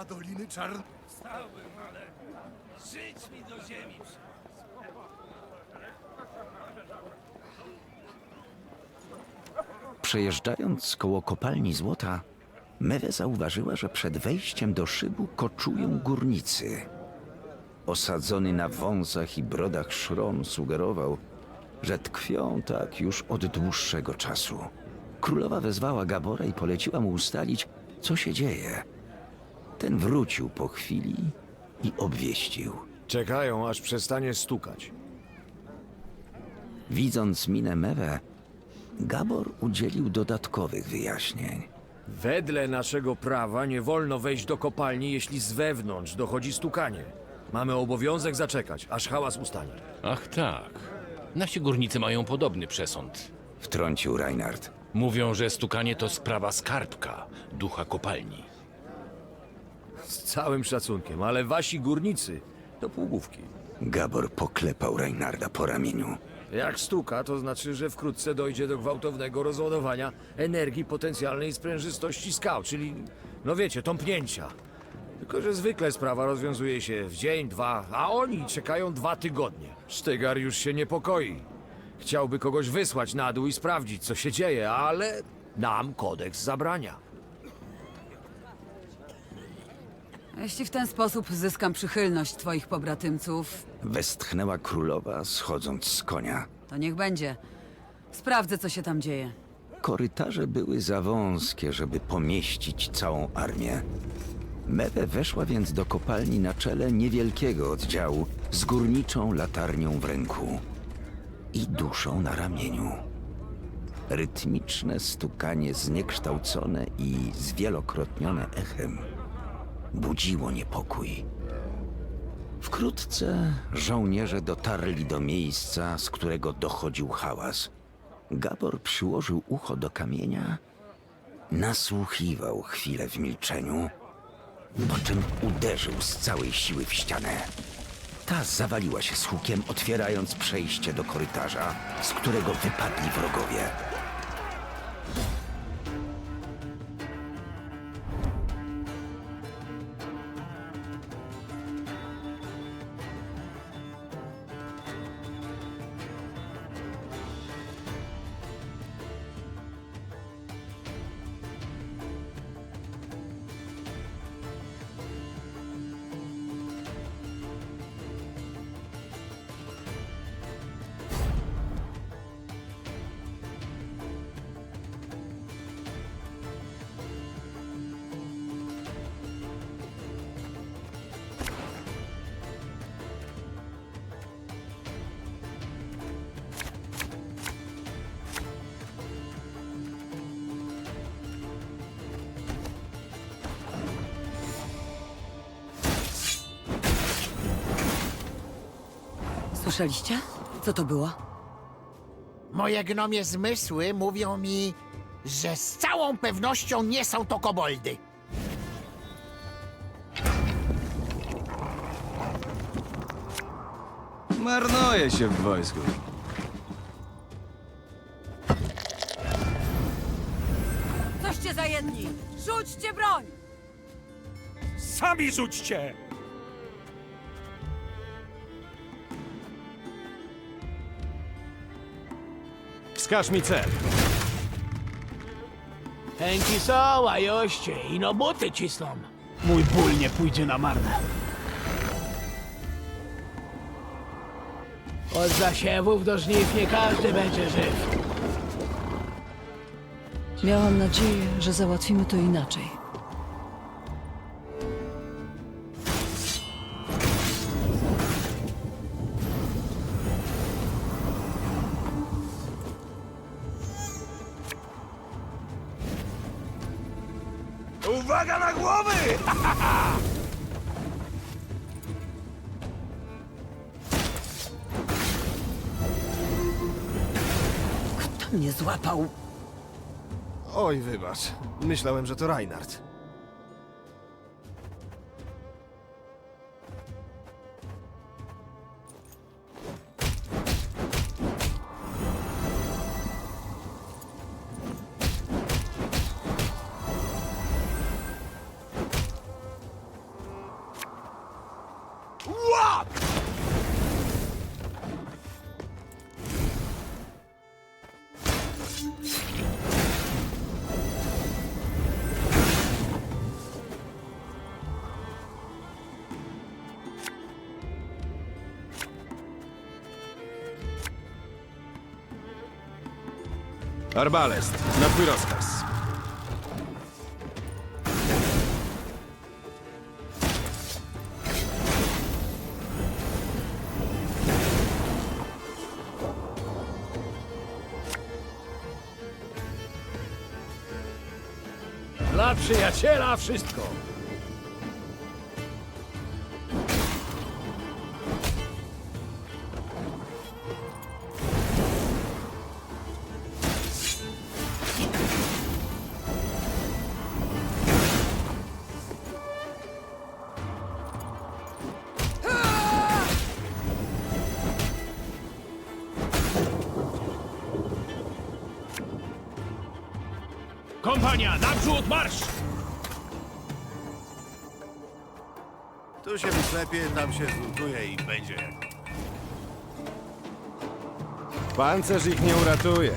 Klątwa Doliny Czarn... Stałbym, ale żyć mi do ziemi. Przejeżdżając koło kopalni złota, Mewe zauważyła, że przed wejściem do szybu koczują górnicy. Osadzony na wąsach i brodach szron sugerował, że tkwią tak już od dłuższego czasu. Królowa wezwała Gabora i poleciła mu ustalić, co się dzieje. Ten wrócił po chwili i obwieścił. Czekają, aż przestanie stukać. Widząc minę Mewe, Gabor udzielił dodatkowych wyjaśnień. Wedle naszego prawa nie wolno wejść do kopalni, jeśli z wewnątrz dochodzi stukanie. Mamy obowiązek zaczekać, aż hałas ustanie. Ach tak. Nasi górnicy mają podobny przesąd. Wtrącił Reinhard. Mówią, że stukanie to sprawa skarbka, ducha kopalni. Z całym szacunkiem, ale wasi górnicy to półgłówki. Gabor poklepał Reinharda po ramieniu. Jak stuka, to znaczy, że wkrótce dojdzie do gwałtownego rozładowania energii potencjalnej sprężystości skał, czyli, no wiecie, tąpnięcia. Tylko, że zwykle sprawa rozwiązuje się w dzień, dwa, a oni czekają dwa tygodnie. Sztygar już się niepokoi. Chciałby kogoś wysłać na dół i sprawdzić, co się dzieje, ale nam kodeks zabrania. Jeśli w ten sposób zyskam przychylność twoich pobratymców, Westchnęła królowa, schodząc z konia. to niech będzie. Sprawdzę, co się tam dzieje. Korytarze były za wąskie, żeby pomieścić całą armię. Mewe weszła więc do kopalni na czele niewielkiego oddziału z górniczą latarnią w ręku i duszą na ramieniu. Rytmiczne stukanie zniekształcone i zwielokrotnione echem budziło niepokój. Wkrótce żołnierze dotarli do miejsca, z którego dochodził hałas. Gabor przyłożył ucho do kamienia, nasłuchiwał chwilę w milczeniu, po czym uderzył z całej siły w ścianę. Ta zawaliła się z hukiem, otwierając przejście do korytarza, z którego wypadli wrogowie. Słyszeliście? Co to było? Moje gnomie zmysły mówią mi, że z całą pewnością nie są to koboldy. Marnuje się w wojsku. Coście za jedni! Rzućcie broń! Sami rzućcie! Wskaż mi cel. Chęci są, a joście, i no buty cisną. Mój ból nie pójdzie na marne. Od zasiewów do żniw nie każdy będzie żyw. Miałam nadzieję, że załatwimy to inaczej. Złapał? Oj, wybacz. Myślałem, że to Reinhard. Arbalest, na twój rozkaz. Dla przyjaciela wszystko. Kompania, naprzód, marsz! Tu się wyklepie, tam się zlutuje i będzie jak... Pancerz ich nie uratuje.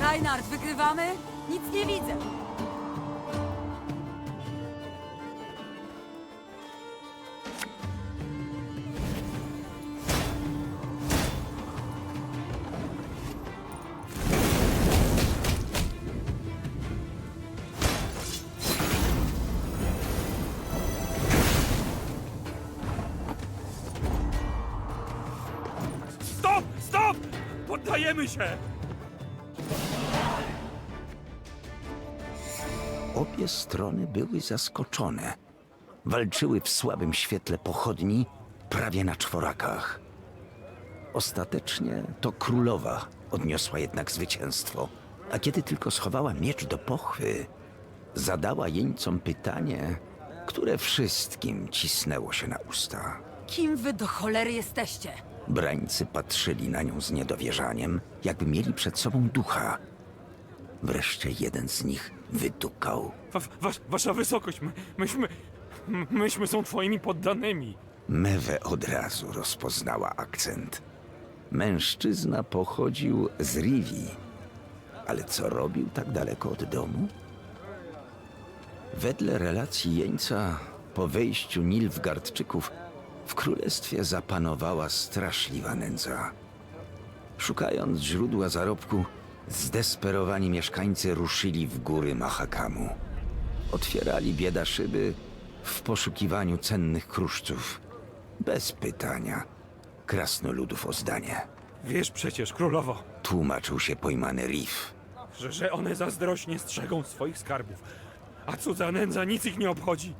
Reinhard, wygrywamy? Nic nie widzę. Strony były zaskoczone. Walczyły w słabym świetle pochodni, prawie na czworakach. Ostatecznie to królowa odniosła jednak zwycięstwo. A kiedy tylko schowała miecz do pochwy, zadała jeńcom pytanie, które wszystkim cisnęło się na usta. Kim wy do cholery jesteście? Brańcy patrzyli na nią z niedowierzaniem, jakby mieli przed sobą ducha. Wreszcie jeden z nich wydukał. Wa, was, wasza wysokość, my, myśmy. m- Myśmy są twoimi poddanymi. Mewe od razu rozpoznała akcent. Mężczyzna pochodził z Rivi, ale co robił tak daleko od domu? Wedle relacji jeńca, po wejściu Nilfgardczyków w królestwie zapanowała straszliwa nędza. Szukając źródła zarobku, zdesperowani mieszkańcy ruszyli w góry Mahakamu. Otwierali bieda szyby w poszukiwaniu cennych kruszców. Bez pytania. Krasnoludów o zdanie. Wiesz przecież, królowo, Tłumaczył się pojmany Riff. że, że one zazdrośnie strzegą swoich skarbów, a cudza nędza nic ich nie obchodzi.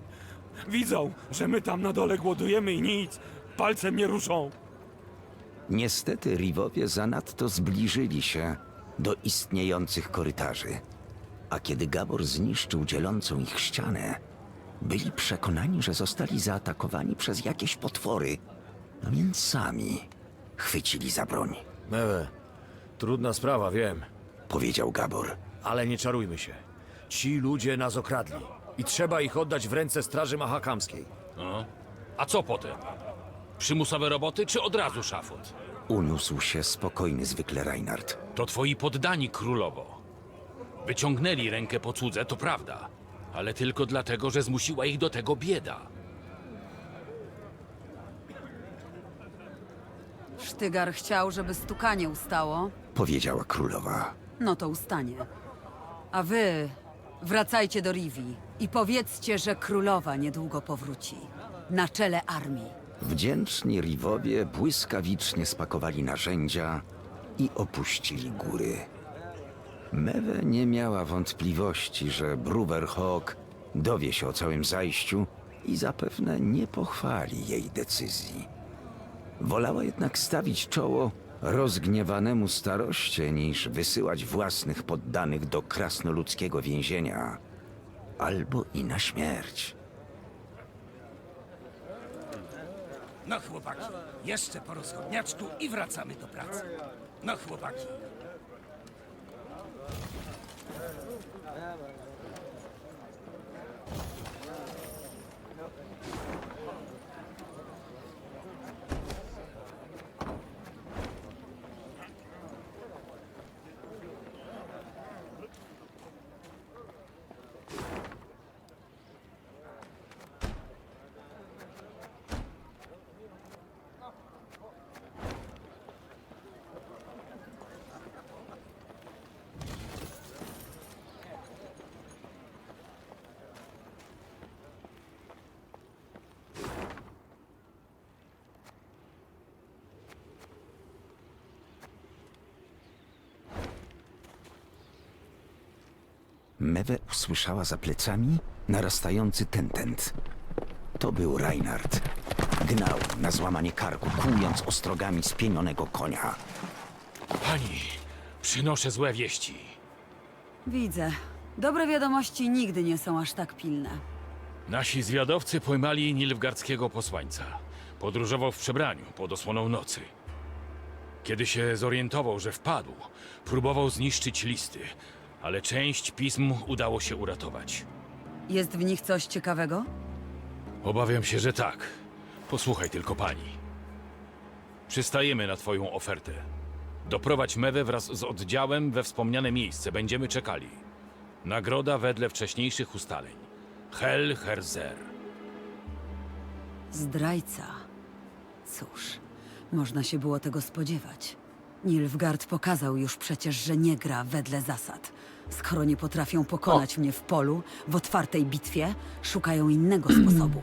Widzą, że my tam na dole głodujemy i nic, palcem nie ruszą. Niestety Rivowie zanadto zbliżyli się do istniejących korytarzy. A kiedy Gabor zniszczył dzielącą ich ścianę, byli przekonani, że zostali zaatakowani przez jakieś potwory, a więc sami chwycili za broń, Mewe, trudna sprawa, wiem, powiedział Gabor. ale nie czarujmy się. Ci ludzie nas okradli i trzeba ich oddać w ręce Straży Mahakamskiej. No. A co potem? Przymusowe roboty, czy od razu szafot? Uniósł się spokojny zwykle Reinhard. To twoi poddani, królowo. Wyciągnęli rękę po cudze, to prawda. Ale tylko dlatego, że zmusiła ich do tego bieda. Sztygar chciał, żeby stukanie ustało. Powiedziała królowa. No to ustanie. A wy wracajcie do Rivi i powiedzcie, że królowa niedługo powróci. Na czele armii. Wdzięczni Rivowie błyskawicznie spakowali narzędzia i opuścili góry. Mewe nie miała wątpliwości, że Bruverhawk dowie się o całym zajściu i zapewne nie pochwali jej decyzji. Wolała jednak stawić czoło rozgniewanemu staroście, niż wysyłać własnych poddanych do krasnoludzkiego więzienia albo i na śmierć. No chłopaki, jeszcze po rozchodniaczku i wracamy do pracy. No chłopaki. Mewe usłyszała za plecami narastający tentent. To był Reinhard. Gnał na złamanie karku, kłując ostrogami spienionego konia. Pani, przynoszę złe wieści. Widzę. Dobre wiadomości nigdy nie są aż tak pilne. Nasi zwiadowcy pojmali nilfgardzkiego posłańca. Podróżował w przebraniu pod osłoną nocy. Kiedy się zorientował, że wpadł, próbował zniszczyć listy, ale część pism udało się uratować. Jest w nich coś ciekawego? Obawiam się, że tak. Posłuchaj tylko pani. Przystajemy na twoją ofertę. Doprowadź Mewę wraz z oddziałem we wspomniane miejsce. Będziemy czekali. Nagroda wedle wcześniejszych ustaleń. Hel Herzer. Zdrajca. Cóż, można się było tego spodziewać. Nilfgaard pokazał już przecież, że nie gra wedle zasad. Skoro nie potrafią pokonać mnie w polu, w otwartej bitwie, szukają innego sposobu.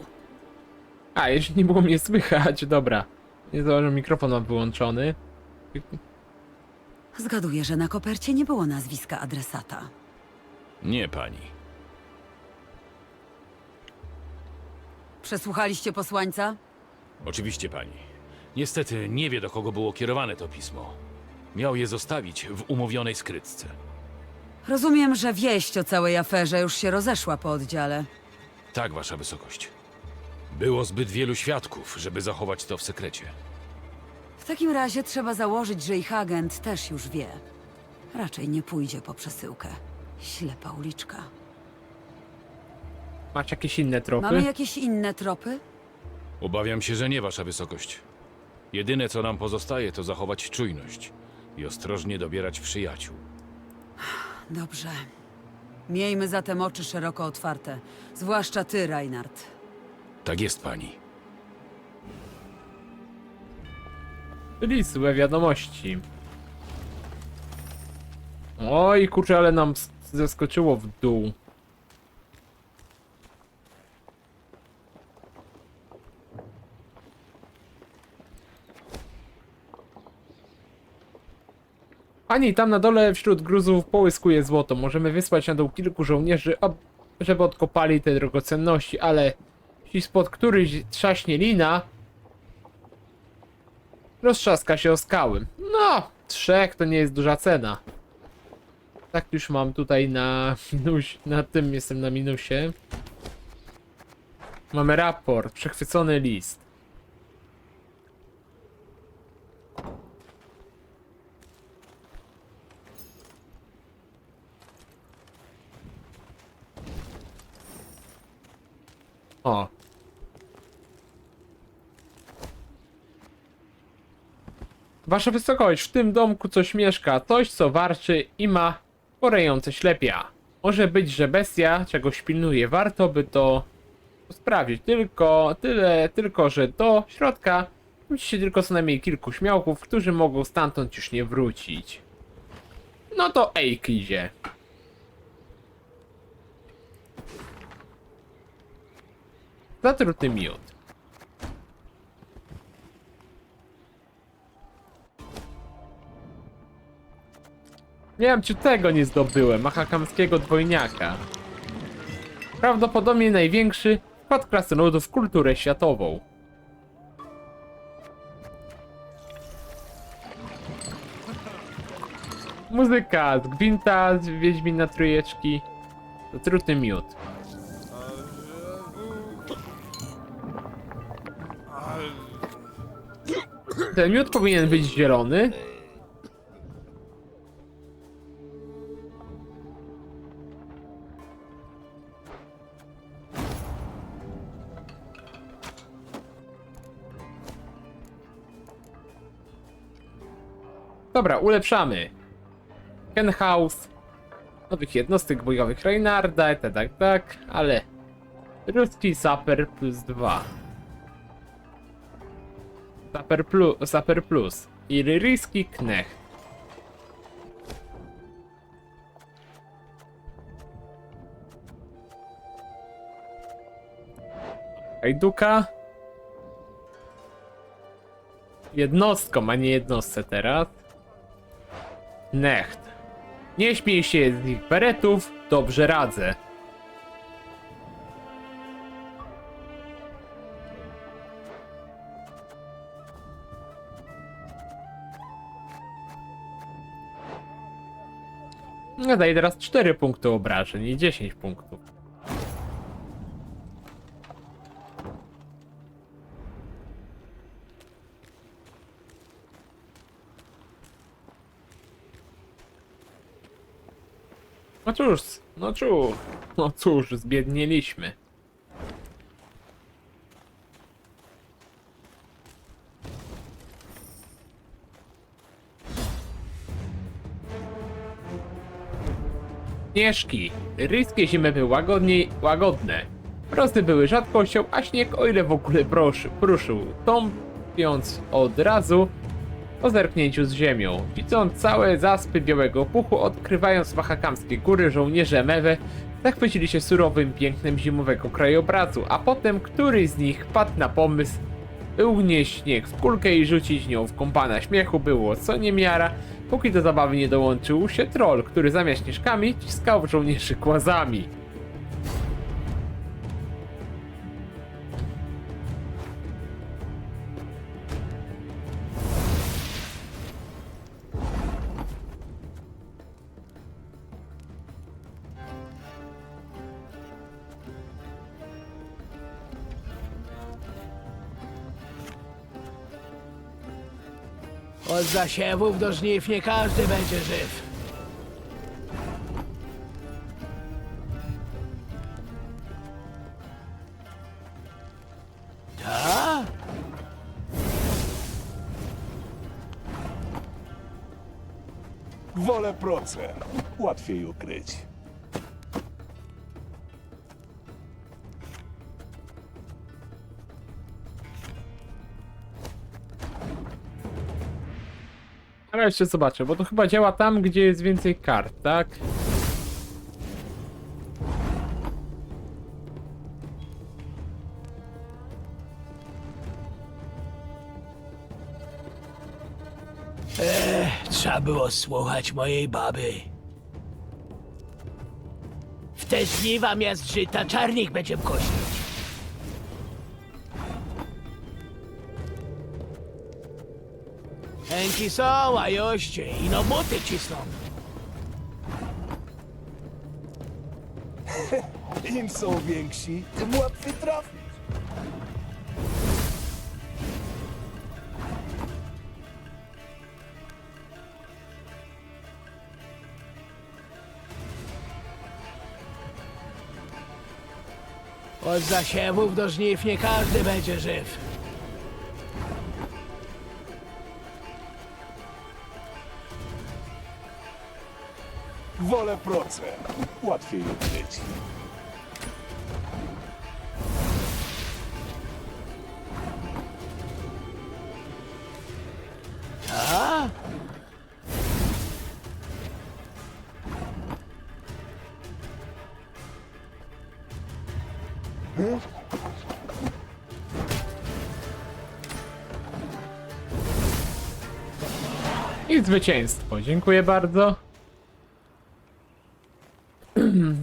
A, jeszcze nie było mnie słychać, dobra. Nie założę mikrofon mam wyłączony. Zgaduję, że na kopercie nie było nazwiska adresata. Nie pani. Przesłuchaliście posłańca? Oczywiście pani. Niestety nie wie, do kogo było kierowane to pismo. Miał je zostawić w umówionej skrytce. Rozumiem, że wieść o całej aferze już się rozeszła po oddziale. Tak, wasza wysokość. Było zbyt wielu świadków, żeby zachować to w sekrecie. W takim razie trzeba założyć, że ich agent też już wie. Raczej nie pójdzie po przesyłkę. Ślepa uliczka. Macie jakieś inne tropy? Mamy jakieś inne tropy? Obawiam się, że nie, wasza wysokość. Jedyne, co nam pozostaje, to zachować czujność i ostrożnie dobierać przyjaciół. Dobrze. Miejmy zatem oczy szeroko otwarte. Zwłaszcza ty, Reinhard. Tak jest pani. Czyli złe wiadomości. Oj, kurczę, ale nam s- zeskoczyło w dół. Pani, tam na dole wśród gruzów połyskuje złoto. Możemy wysłać na dół kilku żołnierzy, żeby odkopali te drogocenności, ale jeśli spod któryś trzaśnie lina, roztrzaska się o skały. No, trzech to nie jest duża cena. Tak już mam tutaj na minus, na tym jestem na minusie. Mamy raport, przechwycony list. O. Wasza wysokość, w tym domku coś mieszka, coś co warczy i ma porejące ślepia. Może być, że bestia czegoś pilnuje, warto by to sprawdzić. Tylko, tyle, tylko, że do środka się tylko co najmniej kilku śmiałków, którzy mogą stamtąd już nie wrócić. No to Ejk idzie. Zatruty miód. Nie wiem, czy tego nie zdobyłem, mahakamskiego dwojniaka. Prawdopodobnie największy wkład krasnoludów w kulturę światową. Muzyka z Gwinta, z Wiedźmina Trójeczki. Zatruty miód. Ten miód powinien być zielony. Dobra, ulepszamy. Ken House. Nowych jednostek bojowych Reinharda, tak, tak, tak, ale... Ruski Saper plus 2. Saper plus, Saper plus. I Ryryjski Knecht. Hajduka. Jednostką, a nie jednostce teraz. Necht. Nie śmiej się z ich beretów, dobrze radzę. No teraz 4 punkty obrażeń i 10 punktów. No cóż, no cóż, no cóż, zbiednieliśmy. Śnieżki. Ryskie zimy były łagodniej, łagodne. Prosty były rzadkością, a śnieg o ile w ogóle proszy, pruszył, tąpiąc od razu po zerknięciu z ziemią. Widząc całe zaspy białego puchu, odkrywając wahakamskie góry, żołnierze Mewe zachwycili się surowym pięknem zimowego krajobrazu, a potem któryś z nich padł na pomysł, by unieść śnieg w kulkę i rzucić nią w kąpana śmiechu było co niemiara, póki do zabawy nie dołączył się troll, który zamiast śnieżkami ciskał żołnierzy głazami. Zasiewów do żniw nie każdy będzie żyw. Wolę proce. Łatwiej ukryć. Ale jeszcze zobaczę, bo to chyba działa tam, gdzie jest więcej kart, tak? Trzeba było słuchać mojej baby. W te żniwa miast żyta czarnik będzie kośnić. Chęci są, a joście i no buty cisną. Im są więksi, tym łatwiej trafić. Od zasiewów do żniw nie każdy będzie żyw. Wolę proce. Łatwiej ukryć. I zwycięstwo. Dziękuję bardzo.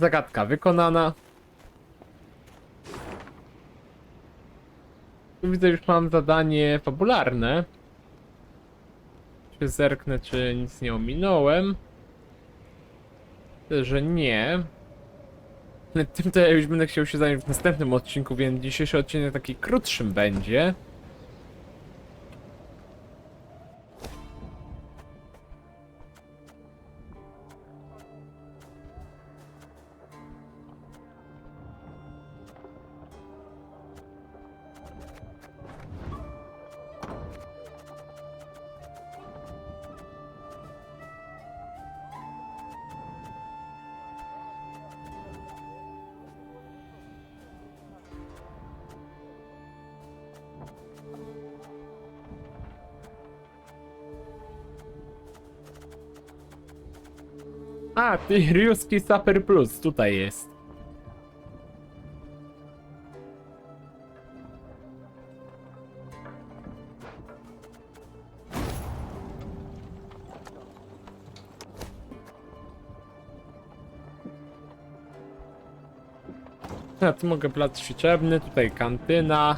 Zagadka wykonana. Tu widzę, już mam zadanie fabularne. Czy zerknę, czy nic nie ominąłem? Że nie. Tym to ja już będę chciał się zająć w następnym odcinku, więc dzisiejszy odcinek taki krótszym będzie. Riuski Saper Plus, tutaj jest. A tu mogę plac ćwiczebny, tutaj kantyna.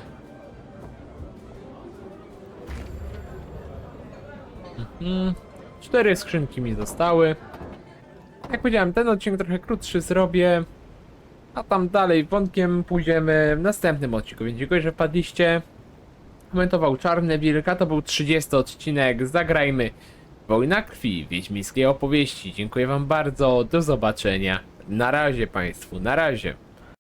Mhm. Cztery skrzynki mi zostały. Powiedziałem, ten odcinek trochę krótszy zrobię. A tam dalej wątkiem pójdziemy w następnym odcinku, więc dziękuję, że wpadliście. Komentował Czarny Wilka, to był 30 odcinek. Zagrajmy Wojna Krwi, Wiedźmińskiej opowieści. Dziękuję wam bardzo, do zobaczenia. Na razie Państwu, na razie.